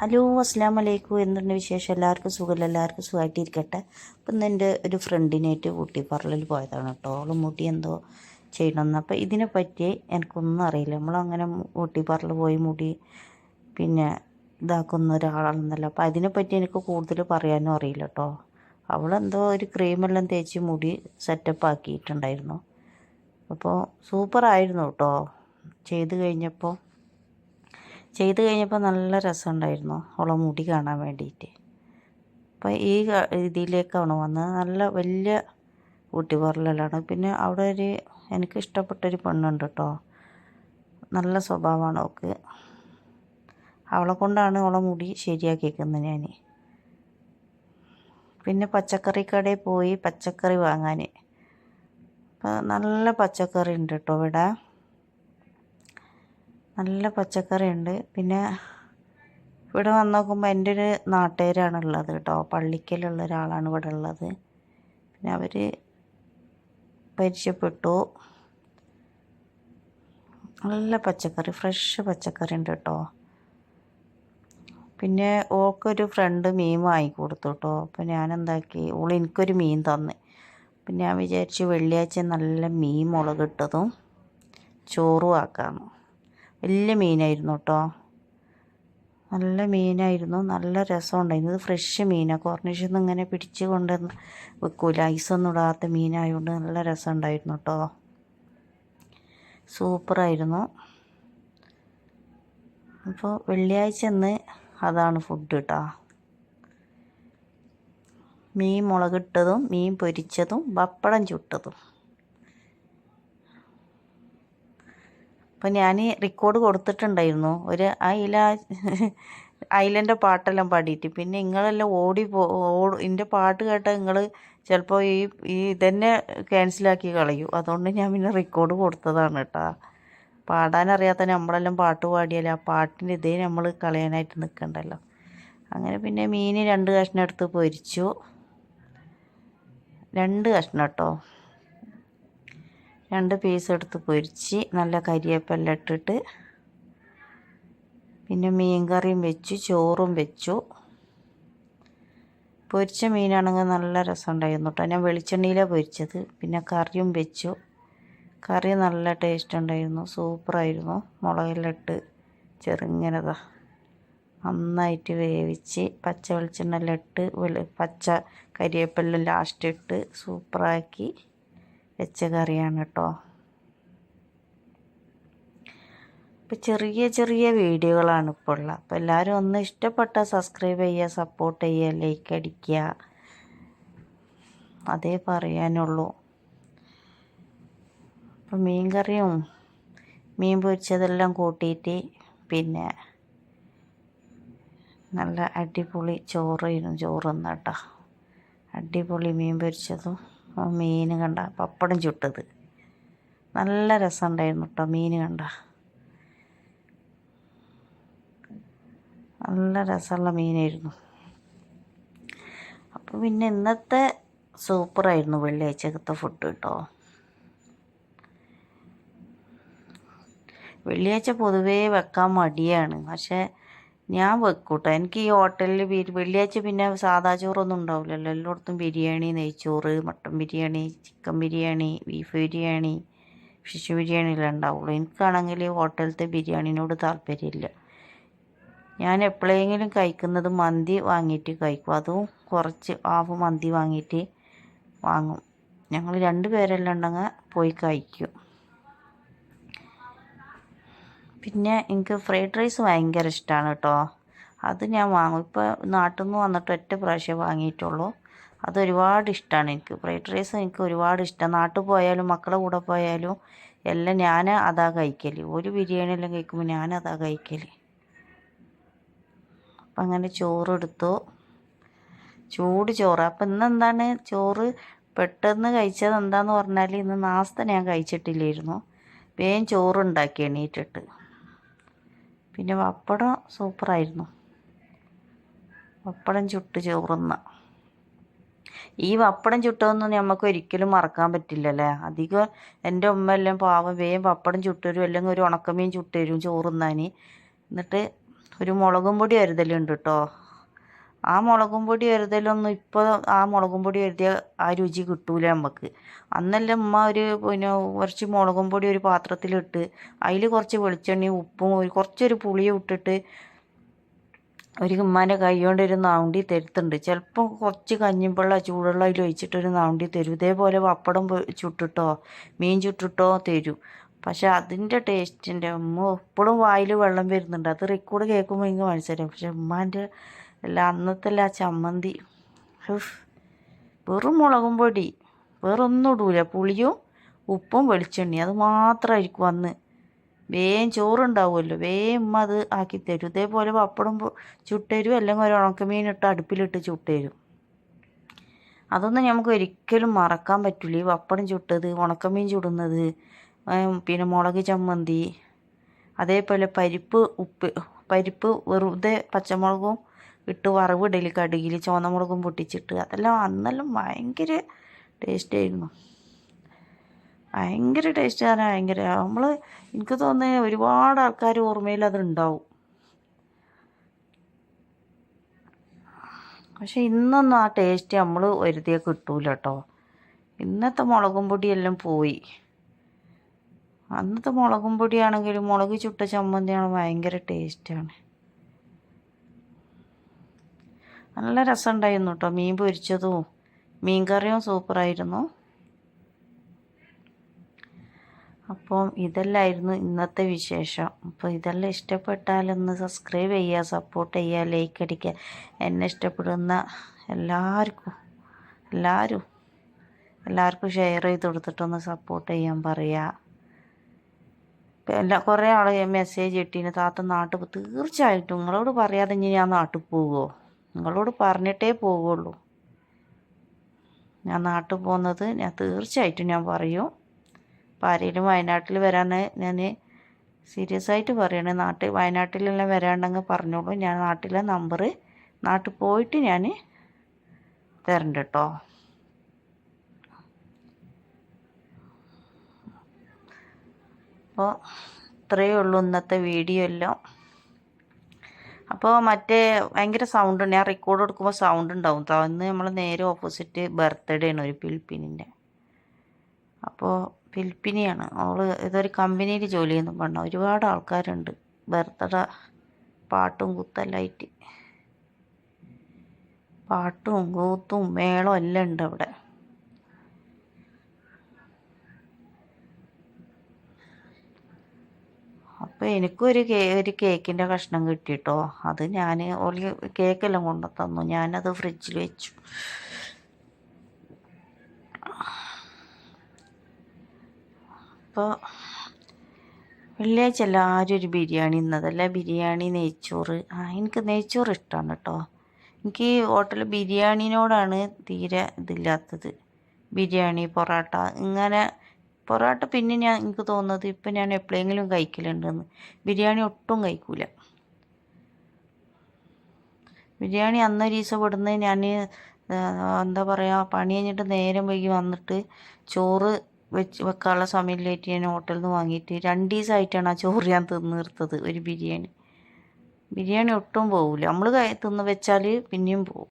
Hello അസ്സാം വലൈക്കും എന്തുണ്ട് വിശേഷം? എല്ലാവർക്കും സുഖമില്ല എല്ലാവർക്കും സുഖമായിട്ടിരിക്കട്ടെ അപ്പം എന്റെ ഒരു ഫ്രണ്ടിനായിട്ട് ഊട്ടി പറളിൽ പോയതാണ് കേട്ടോ. അവൾ മുടി എന്തോ ചെയ്യണമെന്ന് അപ്പോൾ ഇതിനെ പറ്റി എനിക്കൊന്നും അറിയില്ല. നമ്മളങ്ങനെ ഊട്ടി പറളിൽ പോയി മുടി പിന്നെ ഇതാക്കുന്ന ഒരാളാണെന്നല്ല. അപ്പോൾ അതിനെപ്പറ്റി എനിക്ക് കൂടുതൽ പറയാനും അറിയില്ല കേട്ടോ. അവളെന്തോ ഒരു ക്രീമെല്ലാം തേച്ച് മുടി സെറ്റപ്പ് ആക്കിയിട്ടുണ്ടായിരുന്നു. അപ്പോൾ സൂപ്പറായിരുന്നു കേട്ടോ. ചെയ്ത് കഴിഞ്ഞപ്പോൾ ചെയ്ത് കഴിഞ്ഞപ്പോൾ നല്ല രസമുണ്ടായിരുന്നു അവളെ മുടി കാണാൻ വേണ്ടിയിട്ട്. അപ്പോൾ ഈ രീതിയിലേക്കാണ് വന്നത്. നല്ല വലിയ ഊട്ടി പറലാണ് പിന്നെ അവിടെ ഒരു എനിക്ക് ഇഷ്ടപ്പെട്ടൊരു പെണ്ണുണ്ട് കേട്ടോ. നല്ല സ്വഭാവമാണ് അവൾക്ക്. അവളെ കൊണ്ടാണ് അവളെ മുടി ശരിയാക്കിയേക്കുന്നത് ഞാൻ. പിന്നെ പച്ചക്കറി കടയിൽ പോയി പച്ചക്കറി വാങ്ങാൻ. നല്ല പച്ചക്കറി ഉണ്ട് കേട്ടോ ഇവിടെ. നല്ല പച്ചക്കറിയുണ്ട്. പിന്നെ ഇവിടെ വന്ന് നോക്കുമ്പോൾ എന്റെ ഒരു നാട്ടുകാരാണ് ഉള്ളത് കേട്ടോ. പള്ളിക്കലുള്ള ഒരാളാണ് ഇവിടെ ഉള്ളത്. പിന്നെ അവർ പരിചയപ്പെട്ടു. നല്ല പച്ചക്കറി ഫ്രഷ് പച്ചക്കറി ഉണ്ട് കേട്ടോ. പിന്നെ ഓൾക്കൊരു ഫ്രണ്ട് മീൻ വാങ്ങിക്കൊടുത്തു കേട്ടോ. അപ്പോൾ ഞാൻ എന്താക്കി ഓൾ എനിക്കൊരു മീൻ തന്ന്. പിന്നെ ഞാൻ വിചാരിച്ചു വെള്ളിയാഴ്ച നല്ല മീൻ മുളകിട്ടതും ചോറും ആക്കാമെന്ന് വലിയ മീനായിരുന്നു കേട്ടോ. നല്ല മീനായിരുന്നു. നല്ല രസമുണ്ടായിരുന്നു. ഇത് ഫ്രഷ് മീനാണ് കോർണിഷിൽ നിന്ന് ഇങ്ങനെ പിടിച്ച് കൊണ്ടുവന്ന് വെക്കൂല. ഐസൊന്നും ഇടാത്ത മീനായതുകൊണ്ട് നല്ല രസമുണ്ടായിരുന്നു കേട്ടോ. സൂപ്പറായിരുന്നു. അപ്പോൾ വെള്ളിയാഴ്ച എന്ന് അതാണ് ഫുഡ് കേട്ടോ മീൻ മുളകിട്ടതും മീൻ പൊരിച്ചതും പപ്പടം ചുട്ടതും. അപ്പം ഞാൻ റെക്കോർഡ് കൊടുത്തിട്ടുണ്ടായിരുന്നു. ഒരു അയില അയിലന്റെ പാട്ടെല്ലാം പാടിയിട്ട്. പിന്നെ നിങ്ങളെല്ലാം ഓടി പോ എന്റെ പാട്ട് കേട്ടാൽ നിങ്ങൾ ചിലപ്പോൾ ഈ ഈ ഇതന്നെ ക്യാൻസലാക്കി കളയൂ. അതുകൊണ്ട് ഞാൻ പിന്നെ റെക്കോർഡ് കൊടുത്തതാണ് കേട്ടോ പാടാനറിയാത്ത നമ്മളെല്ലാം പാട്ട് പാടിയാലേ ആ പാട്ടിന്റെ ഇതേ നമ്മൾ കളയാനായിട്ട് നിൽക്കണ്ടല്ലോ അങ്ങനെ പിന്നെ മീൻ രണ്ട് കഷ്ണം എടുത്ത് പൊരിച്ചു. രണ്ട് കഷ്ണം കേട്ടോ രണ്ട് പീസ് എടുത്ത് പൊരിച്ച് നല്ല കരിയേപ്പെല്ലാം ഇട്ടിട്ട് പിന്നെ മീൻ കറിയും വെച്ചു ചോറും വെച്ചു. പൊരിച്ച മീനാണെങ്കിൽ നല്ല രസമുണ്ടായിരുന്നു കേട്ടോ ഞാൻ വെളിച്ചെണ്ണയിലാണ് പൊരിച്ചത്. പിന്നെ കറിയും വെച്ചു. കറി നല്ല ടേസ്റ്റ് ഉണ്ടായിരുന്നു. സൂപ്പറായിരുന്നു മുളകെല്ലാം ഇട്ട് ചെറുങ്ങനതാ. നന്നായിട്ട് വേവിച്ച് പച്ച വെളിച്ചെണ്ണ ഇട്ട് പച്ച കരിയേപ്പെല്ലാം ലാസ്റ്റ് ഇട്ട് സൂപ്പറാക്കി വെച്ച കറിയാണ് കേട്ടോ ഇപ്പോൾ ചെറിയ ചെറിയ വീഡിയോകളാണ് ഇപ്പോൾ ഉള്ളത് അപ്പോൾ എല്ലാവരും ഒന്ന് ഇഷ്ടപ്പെട്ട സബ്സ്ക്രൈബ് ചെയ്യുക സപ്പോർട്ട് ചെയ്യുക ലൈക്ക് അടിക്കുക. അതേ പറയാനുള്ളൂ. അപ്പോൾ മീൻ കറിയും മീൻ പൊരിച്ചതെല്ലാം കൂട്ടിയിട്ട് പിന്നെ നല്ല അടിപൊളി ചോറായിരുന്നു ചോറ് കേട്ടോ അടിപൊളി മീൻ പൊരിച്ചതും. മീൻ കണ്ട പപ്പടം ചുട്ടത്. നല്ല രസമുണ്ടായിരുന്നു കേട്ടോ മീൻ കണ്ട. നല്ല രസമുള്ള മീനായിരുന്നു. അപ്പോൾ പിന്നെ ഇന്നത്തെ സൂപ്പറായിരുന്നു വെള്ളിയാഴ്ചക്കത്തെ ഫുഡ് കേട്ടോ വെള്ളിയാഴ്ച പൊതുവേ വെക്കാൻ മടിയാണ് പക്ഷേ ഞാൻ വെക്കൂട്ടോ. എനിക്ക് ഈ ഹോട്ടലിൽ വെള്ളിയാഴ്ച പിന്നെ സാദാ ചോറൊന്നും ഉണ്ടാവില്ലല്ലോ. എല്ലായിടത്തും ബിരിയാണി നെയ്ച്ചോറ് mutton biryani chicken biryani beef biryani fish biryani എല്ലാം ഉണ്ടാവുള്ളൂ. എനിക്കാണെങ്കിൽ ഹോട്ടലത്തെ ബിരിയാണിനോട് താല്പര്യമില്ല. ഞാൻ എപ്പോഴെങ്കിലും കഴിക്കുന്നത് മന്തി വാങ്ങിയിട്ട് കഴിക്കും. അതും കുറച്ച് ഹാഫ് മന്തി വാങ്ങിയിട്ട് വാങ്ങും. ഞങ്ങൾ രണ്ട് പേരെല്ലാം ഉണ്ടെങ്കിൽ പോയി കഴിക്കും. പിന്നെ എനിക്ക് ഫ്രൈഡ് റൈസ് ഭയങ്കര ഇഷ്ടമാണ് കേട്ടോ. അത് ഞാൻ വാങ്ങും. ഇപ്പോൾ നാട്ടിൽ നിന്ന് വന്നിട്ട് ഒറ്റ പ്രാവശ്യം വാങ്ങിയിട്ടുള്ളൂ. അത് ഒരുപാട് ഇഷ്ടമാണ് എനിക്ക്. ഫ്രൈഡ് റൈസ് എനിക്ക് ഒരുപാട് ഇഷ്ടമാണ് നാട്ടിൽ പോയാലും മക്കളുടെ കൂടെ പോയാലും എല്ലാം ഞാൻ അതാ കഴിക്കൽ ഒരു ബിരിയാണി എല്ലാം കഴിക്കുമ്പോൾ ഞാൻ അതാ കഴിക്കൽ അപ്പം അങ്ങനെ ചോറ് എടുത്തു ചൂട് ചോറ്. അപ്പം ഇന്ന് എന്താണ് ചോറ് പെട്ടെന്ന് കഴിച്ചത് എന്താന്ന് പറഞ്ഞാൽ ഇന്ന് നാസ്ത ഞാൻ കഴിച്ചിട്ടില്ലായിരുന്നു. വേഗം ചോറ് ഉണ്ടാക്കി എണീറ്റിട്ട്. പിന്നെ പപ്പടം സൂപ്പറായിരുന്നു. പപ്പടം ചുട്ട് ചോറുന്ന. ഈ പപ്പടം ചുട്ടതൊന്നും നമുക്ക് ഒരിക്കലും മറക്കാൻ പറ്റില്ലല്ലേ? അധികം എന്റെ ഉമ്മ എല്ലാം പാവം വേഗം പപ്പടം ചുട്ടരും അല്ലെങ്കിൽ ഒരു ഉണക്കമീൻ ചുട്ടരും ചോറുന്നാൻ എന്നിട്ട് ഒരു മുളകും പൊടി അരുതലുണ്ട് കേട്ടോ ആ മുളകും പൊടി അരുതലൊന്നും ഇപ്പോൾ ആ മുളകും പൊടി അരുതിയ ആ രുചി കിട്ടൂല നമുക്ക് അന്നെല്ലാം ഉമ്മ ഒരു പിന്നെ കുറച്ച് മുളകും പൊടി ഒരു പാത്രത്തിലിട്ട് അതിൽ കുറച്ച് വെളിച്ചെണ്ണയും ഉപ്പും ഒരു കുറച്ചൊരു പുളിയും ഇട്ടിട്ട് ഒരു ഉമ്മാന്റെ കൈ കൊണ്ട് ഒരു നാവണ്ടി തരുത്തുണ്ട്. ചിലപ്പോൾ കുറച്ച് കഞ്ഞിപ്പള്ള ചൂടുള്ള അതിൽ ഒഴിച്ചിട്ട് ഒരു നാണ്ടി തരും. ഇതേപോലെ പപ്പടം ചുട്ടിട്ടോ മീൻ ചുട്ടിട്ടോ തരും. പക്ഷെ അതിന്റെ ടേസ്റ്റിന്റെ ഉമ്മ എപ്പോഴും വായിൽ വെള്ളം വരുന്നുണ്ട്. അത് റെക്കോർഡ് കേൾക്കുമ്പോൾ എനിക്ക് മനസ്സിലാവും പക്ഷെ ഉമ്മാന്റെ അല്ല അന്നത്തെ ആ ചമ്മന്തി. വെറും മുളകും പൊടി. വേറൊന്നും ഇടൂല. പുളിയും ഉപ്പും വെളിച്ചെണ്ണി അത് മാത്രമായിരിക്കും അന്ന്. വേഗം ചോറുണ്ടാവുമല്ലോ. വേഗം അത് ആക്കി തരും. ഇതേപോലെ പപ്പടം ചുട്ടരും അല്ലെങ്കിൽ ഒരു ഉണക്കമീൻ ഇട്ട് അടുപ്പിലിട്ട് ചുട്ടരും. അതൊന്നും നമുക്ക് ഒരിക്കലും മറക്കാൻ പറ്റില്ല ഈ പപ്പടം ചുട്ടത് ഉണക്കമീൻ ചുടുന്നത് പിന്നെ മുളക് ചമ്മന്തി അതേപോലെ പരിപ്പ് ഉപ്പ് പരിപ്പ് വെറുതെ പച്ചമുളകും ഇട്ട് വറവിടൽ കടുകിൽ ചുവന്നമുളകും പൊട്ടിച്ചിട്ട്. അതെല്ലാം അന്നെല്ലാം ഭയങ്കര ടേസ്റ്റായിരുന്നു ഭയങ്കര ടേസ്റ്റ് ആണ് ഭയങ്കര. നമ്മൾ എനിക്ക് തോന്നുന്നത് ഒരുപാട് ആൾക്കാർ ഓർമ്മയിൽ അതുണ്ടാവും. പക്ഷെ ഇന്നൊന്നും ആ ടേസ്റ്റ് നമ്മൾ ഒരുതിയ കിട്ടൂല കേട്ടോ ഇന്നത്തെ മുളകും പൊടിയെല്ലാം പോയി. അന്നത്തെ മുളകും പൊടിയാണെങ്കിലും മുളക് ചുട്ട ചമ്മന്തിയാണ് ഭയങ്കര ടേസ്റ്റാണ് നല്ല രസമുണ്ടായിരുന്നു കേട്ടോ മീൻ പൊരിച്ചതും മീൻ കറിയും സൂപ്പറായിരുന്നു. അപ്പം ഇതെല്ലായിരുന്നു ഇന്നത്തെ വിശേഷം. അപ്പോൾ ഇതെല്ലാം ഇഷ്ടപ്പെട്ടാലൊന്ന് സബ്സ്ക്രൈബ് ചെയ്യുക സപ്പോർട്ട് ചെയ്യുക ലൈക്ക് അടിക്കുക. എന്നെ ഇഷ്ടപ്പെടുന്ന എല്ലാവർക്കും എല്ലാവരും എല്ലാവർക്കും ഷെയർ ചെയ്ത് കൊടുത്തിട്ടൊന്ന് സപ്പോർട്ട് ചെയ്യാൻ പറയുക. എല്ലാ കുറേ ആൾ മെസ്സേജ് ഇട്ടീന് താത്ത നാട്ടിൽ തീർച്ചയായിട്ടും നിങ്ങളോട് പറയാതെ ഞാൻ നാട്ടിൽ പോകുമോ നിങ്ങളോട് പറഞ്ഞിട്ടേ പോകുള്ളൂ ഞാൻ നാട്ടിൽ പോകുന്നത് ഞാൻ തീർച്ചയായിട്ടും ഞാൻ പറയും. അപ്പോൾ ആരെങ്കിലും വയനാട്ടിൽ വരാൻ ഞാൻ സീരിയസ് ആയിട്ട് പറയണേ. നാട്ടിൽ വയനാട്ടിലെല്ലാം വരാണ്ടെങ്കിൽ പറഞ്ഞോളൂ. ഞാൻ നാട്ടിലെ നമ്പർ നാട്ടിൽ പോയിട്ട് ഞാൻ തരണ്ട കേട്ടോ അപ്പോൾ ഇത്രയേ ഉള്ളൂ ഇന്നത്തെ വീഡിയോ എല്ലാം. അപ്പോൾ മറ്റേ ഭയങ്കര സൗണ്ട് ഞാൻ റെക്കോർഡ് കൊടുക്കുമ്പോൾ സൗണ്ട് ഉണ്ടാവും അന്ന് നമ്മൾ നേരെ ഓപ്പോസിറ്റ് ബർത്ത്ഡേ ആണ് ഒരു ഫിലിപ്പീനിന്റെ അപ്പോൾ ഫിലിപ്പിനിയാണ്. അവൾ ഇതൊരു കമ്പനിയിൽ ജോലി ചെയ്യുന്നു. പെണ്ണ ഒരുപാട് ആൾക്കാരുണ്ട്. ബർത്ത്ഡേ പാട്ടും കുത്തലായിട്ട് പാട്ടും കൂത്തും മേളം എല്ലാം ഉണ്ട് അവിടെ. അപ്പോൾ എനിക്കൊരു കേ ഒരു കേക്കിന്റെ കഷ്ണം കിട്ടിയിട്ടോ അത് ഞാൻ ഓളി കേക്കെല്ലാം കൊണ്ടു തന്നു. ഞാനത് ഫ്രിഡ്ജിൽ വെച്ചു. അപ്പോൾ വെള്ളിയാഴ്ച എല്ലാവരും ഒരു ബിരിയാണി ഇന്നതല്ല? ബിരിയാണി നെയ്ച്ചോറ്. ആ എനിക്ക് നെയ്ച്ചോറ് ഇഷ്ടമാണ് കേട്ടോ. എനിക്ക് ഈ ഹോട്ടൽ ബിരിയാണിനോടാണ് തീരെ ഇതില്ലാത്തത്. ബിരിയാണി പൊറോട്ട ഇങ്ങനെ പൊറോട്ട പിന്നെ ഞാൻ എനിക്ക് തോന്നുന്നത് ഇപ്പം ഞാൻ എപ്പോഴെങ്കിലും കഴിക്കലുണ്ടെന്ന്. ബിരിയാണി ഒട്ടും കഴിക്കൂല. ബിരിയാണി അന്നൊരു ദിവസം ഇവിടുന്ന് ഞാൻ എന്താ പറയുക പണി കഴിഞ്ഞിട്ട് നേരം വൈകി വന്നിട്ട് ചോറ് വെച്ച് വെക്കാനുള്ള സമയമില്ലായിട്ട് ഞാൻ ഹോട്ടലിൽ നിന്ന് വാങ്ങിയിട്ട് രണ്ട് ദിവസമായിട്ടാണ് ആ ചോറ് ഞാൻ തിന്ന് നിർത്തത് ഒരു ബിരിയാണി. ബിരിയാണി ഒട്ടും പോകില്ല നമ്മൾ തിന്ന് വെച്ചാൽ പിന്നെയും പോകും